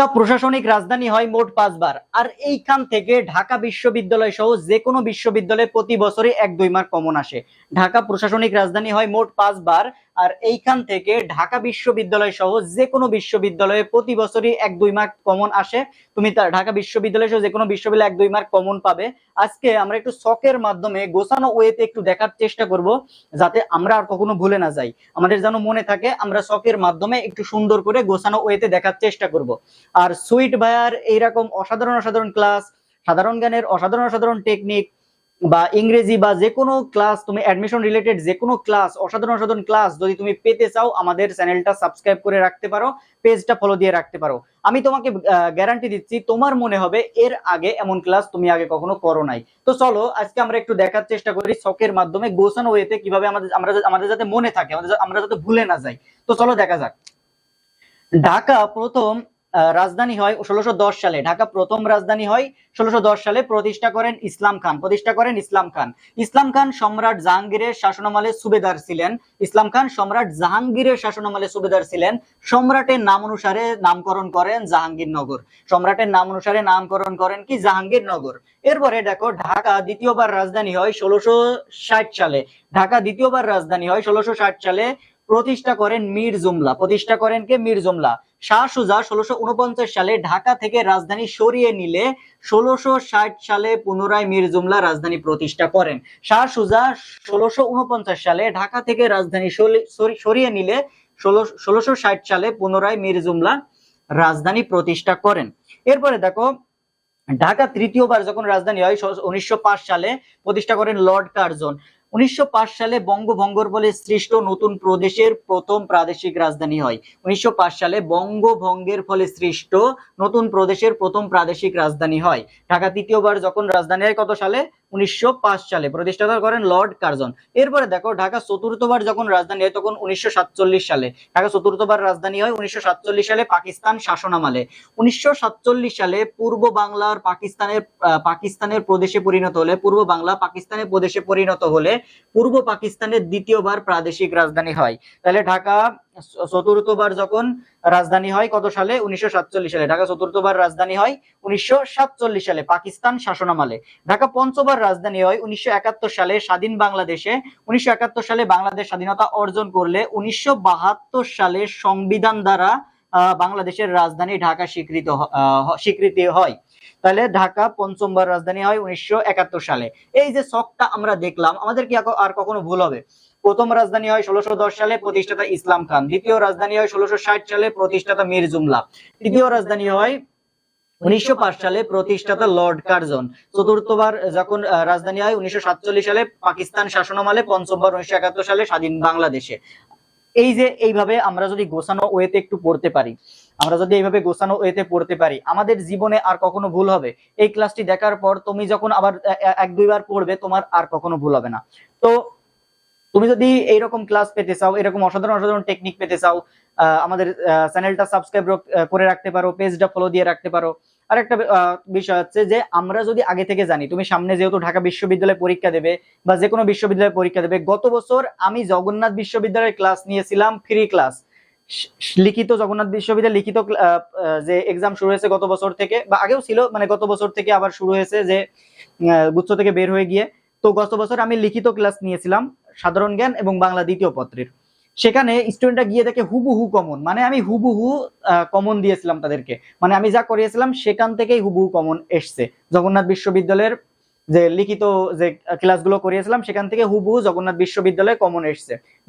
ঢাকা প্রশাসনিক রাজধানী হয় মোট পাঁচবার। আর এইখান থেকে ঢাকা বিশ্ববিদ্যালয় সহ যে কোনো বিশ্ববিদ্যালয়ে প্রতি বছরই এক দুই মার্ক কমন আসে। ঢাকা প্রশাসনিক রাজধানী হয় মোট পাঁচবার, আর এইখান থেকে ঢাকা বিশ্ববিদ্যালয় সহ যে কোনো বিশ্ববিদ্যালয়ে প্রতি বছরই এক দুই মার্ক কমন আসে। তুমি তা ঢাকা বিশ্ববিদ্যালয় সহ যে কোনো বিশ্ববিদ্যালয়ে এক দুই মার্ক কমন পাবে। আজকে আমরা একটু শখের মাধ্যমে গোছানো ওয়েতে একটু দেখার চেষ্টা করব, যাতে আমরা আর কখনো ভুলে না যাই। আমাদের যেন মনে থাকে, আমরা শখের মাধ্যমে একটু সুন্দর করে গোছানো ওয়েতে দেখার চেষ্টা করব। আর সুইট ভায়ার এইরকম অসাধারণ অসাধারণ ক্লাস সাধারণ জ্ঞানের অসাধারণ অসাধারণ টেকনিক বা ইংরেজি বা যে কোনো ক্লাস তুমি অ্যাডমিশন রিলেটেড যে কোনো ক্লাস অসাধারণ অসাধারণ ক্লাস যদি তুমি পেতে চাও, আমাদের চ্যানেলটা সাবস্ক্রাইব করে রাখতে পারো পেজটা ফলো দিয়ে রাখতে পারো। আমি তোমাকে গ্যারান্টি দিচ্ছি, তোমার মনে হবে এর আগে এমন ক্লাস তুমি আগে কখনো করো নাই। তো চলো, আজকে আমরা একটু দেখার চেষ্টা করি শখের মাধ্যমে গোছানো ওয়েতে কীভাবে আমাদের, আমরা আমাদের যাতে মনে থাকে, আমাদের, আমরা যাতে ভুলে না যাই। তো চলো দেখা যাক। ঢাকা প্রথম রাজধানী হয় ষোলোশো সালে। ঢাকা প্রথম রাজধানী হয় ষোলোশো সালে। প্রতিষ্ঠা করেন ইসলাম খান। প্রতিষ্ঠা করেন ইসলাম খান। ইসলাম খান সম্রাট জাহাঙ্গীরের শাসনামলে সুবেদার ছিলেন। ইসলাম খান সম্রাট জাহাঙ্গীরের শাসনামলে সুবেদার ছিলেন। সম্রাটের নাম অনুসারে নামকরণ করেন জাহাঙ্গীরনগর। সম্রাটের নাম অনুসারে নামকরণ করেন কি? জাহাঙ্গীরনগর। এরপরে দেখো, ঢাকা দ্বিতীয়বার রাজধানী হয় ষোলোশো সালে। ঢাকা দ্বিতীয়বার রাজধানী হয় ষোলোশো সালে। প্রতিষ্ঠা করেন মীর জুমলা। প্রতিষ্ঠা করেন কে? মীর জুমলা। শাহ সুজা ষোলোশো সালে ঢাকা থেকে রাজধানী সরিয়ে নিলে ষোলোশো সালে পুনরায় মীর জুমলা রাজধানী প্রতিষ্ঠা করেন। শাহ সুজা ষোলোশো সালে ঢাকা থেকে রাজধানী সরি- সরি- সরিয়ে নিলে ষোলো- ষোলোশো সালে পুনরায় মীর জুমলা রাজধানী প্রতিষ্ঠা করেন। এরপরে দেখো, ঢাকা তৃতীয়বার যখন রাজধানী হয় উনিশশো পাঁচ সালে প্রতিষ্ঠা করেন লর্ড কার্জন। উনিশশো পাঁচ সালে বঙ্গভঙ্গর বলে সৃষ্ট নতুন প্রদেশের প্রথম প্রাদেশিক রাজধানী হয়। উনিশশো পাঁচ সালে বঙ্গভঙ্গের ফলে সৃষ্ট নতুন প্রদেশের প্রথম প্রাদেশিক রাজধানী হয়। ঢাকা তৃতীয়বার যখন রাজধানী হয় কত সালে? উনিশশো পাঁচ সালে প্রতিষ্ঠাতা করেন লর্ড কার্জন। এরপরে দেখো, ঢাকা চতুর্থবার যখন রাজধানী হয় তখন উনিশশো সাতচল্লিশ সালে। ঢাকা চতুর্থবার রাজধানী হয় উনিশশো সাতচল্লিশ সালে পাকিস্তান শাসনামলে। উনিশশো সালে পূর্ব বাংলার পাকিস্তানের পাকিস্তানের প্রদেশে পরিণত হলে, পূর্ব বাংলা পাকিস্তানের প্রদেশে পরিণত হলে পূর্ব পাকিস্তানের দ্বিতীয়বার প্রাদেশিক রাজধানী হয়। তাহলে ঢাকা চতুর্থবার যখন রাজধানী হয়, কত সালে? উনিশশো সাতচল্লিশ সালে। ঢাকা চতুর্থবার রাজধানী হয়, উনিশশো সাতচল্লিশ সালে, পাকিস্তান শাসনামলে। ঢাকা পঞ্চবার রাজধানী হয়, উনিশশো একাত্তর সালে, স্বাধীন বাংলাদেশে। উনিশশো একাত্তর সালে বাংলাদেশ স্বাধীনতা অর্জন করলে, উনিশশো বাহাত্তর সালে সংবিধান দ্বারা বাংলাদেশের রাজধানী ঢাকা স্বীকৃত স্বীকৃতি হয়। তাহলে ঢাকা পঞ্চমবার রাজধানী হয়, উনিশশো একাত্তর সালে। এই যে শখটা আমরা দেখলাম, আমাদের কি, আর কখনো ভুল হবে? প্রথম রাজধানী হয় ষোলোশো সালে প্রতিষ্ঠাতা ইসলাম খান। দ্বিতীয় রাজধানী হয় ষোলোশো সালে প্রতিষ্ঠাতা মীর জুমলা। তৃতীয় রাজধানী হয় উনিশশো সালে প্রতিষ্ঠাতা লর্ড কার্জন। চতুর্থবার যখন রাজধানী হয় উনিশশো সালে পাকিস্তান শাসনামলে, পঞ্চমবার উনিশশো একাত্তর সালে স্বাধীন বাংলাদেশে। এই যে এইভাবে আমরা যদি গোছানো ওয়েতে একটু পড়তে পারি, আমরা যদি এইভাবে গোছানো ওয়েতে পড়তে পারি, আমাদের জীবনে আর কখনো ভুল হবে? এই ক্লাসটি দেখার পর তুমি যখন আবার এক দুইবার পড়বে, তোমার আর কখনো ভুল হবে না। তো তুমি যদি এইরকম ক্লাস পেতে চাও, এরকম অসাধারণ অসাধারণ টেকনিক পেতে চাও আমাদের চ্যানেলটা সাবস্ক্রাইব করে রাখতে পারো পেজটা ফলো দিয়ে রাখতে পারো। আর একটা বিষয় হচ্ছে যে, আমরা যদি আগে থেকে জানি, তুমি সামনে যেহেতু ঢাকা বিশ্ববিদ্যালয়ে পরীক্ষা দেবে বা যে কোনো বিশ্ববিদ্যালয়ে পরীক্ষা দেবে, গত বছর আমি জগন্নাথ বিশ্ববিদ্যালয়ের ক্লাস নিয়েছিলাম ফ্রি ক্লাস লিখিত জগন্নাথ বিশ্ববিদ্যালয়, লিখিত যে এক্সাম শুরু হয়েছে গত বছর থেকে, বা আগেও ছিল মানে গত বছর থেকে আবার শুরু হয়েছে যে গুচ্ছ থেকে বের হয়ে গিয়ে। তো গত বছর আমি লিখিত ক্লাস নিয়েছিলাম সাধারণ জ্ঞান এবং বাংলা দ্বিতীয় পত্রের। সেখানে স্টুডেন্টরা গিয়ে দেখে হুবহু কমন মানে আমি হুবহু কমন দিয়েছিলাম তাদেরকে। মানে আমি যা করিয়েছিলাম সেখান থেকেই হুবহু কমন এসছে। জগন্নাথ বিশ্ববিদ্যালয়ের যে লিখিত যে ক্লাসগুলো করিয়েছিলাম, সেখান থেকে হুবহু জগন্নাথ বিশ্ববিদ্যালয়ে কমন এসছে।